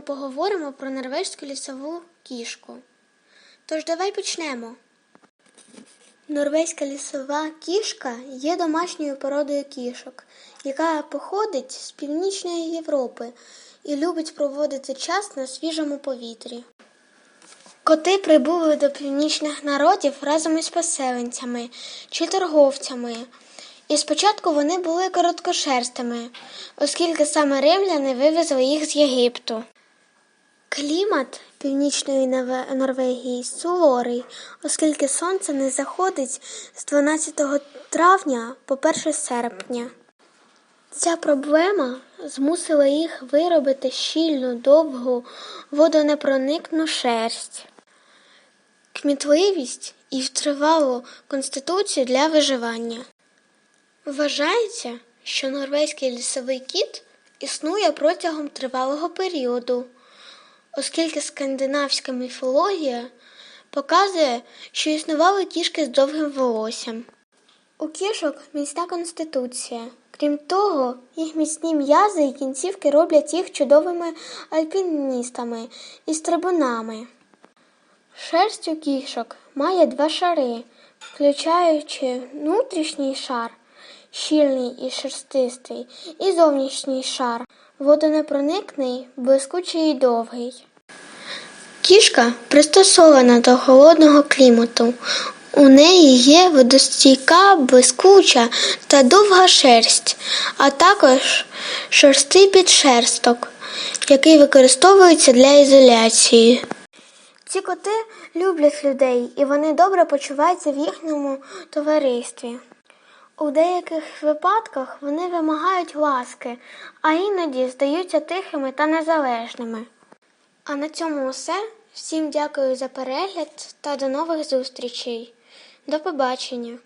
поговоримо про норвезьку лісову кішку. Тож давай почнемо. Норвезька лісова кішка є домашньою породою кішок, яка походить з Північної Європи і любить проводити час на свіжому повітрі. Коти прибули до північних народів разом із поселенцями чи торговцями. І спочатку вони були короткошерстими, оскільки саме римляни вивезли їх з Єгипту. Клімат північної Норвегії суворий, оскільки сонце не заходить з 12 травня по 1 серпня. Ця проблема змусила їх виробити щільну, довгу, водонепроникну шерсть, кмітливість і втривалу конституцію для виживання. Вважається, що норвезький лісовий кіт існує протягом тривалого періоду, оскільки скандинавська міфологія показує, що існували кішки з довгим волоссям. У кішок міцна конституція. Крім того, їх міцні м'язи і кінцівки роблять їх чудовими альпіністами і стрибунами. Шерсть у кішок має два шари, включаючи внутрішній шар, щільний і шерстистий, і зовнішній шар, водонепроникний, блискучий і довгий. Кішка пристосована до холодного клімату. У неї є водостійка, блискуча та довга шерсть, а також шерстий підшерсток, який використовується для ізоляції. Ці коти люблять людей і вони добре почуваються в їхньому товаристві. У деяких випадках вони вимагають ласки, а іноді здаються тихими та незалежними. А на цьому все. Всім дякую за перегляд та до нових зустрічей. До побачення!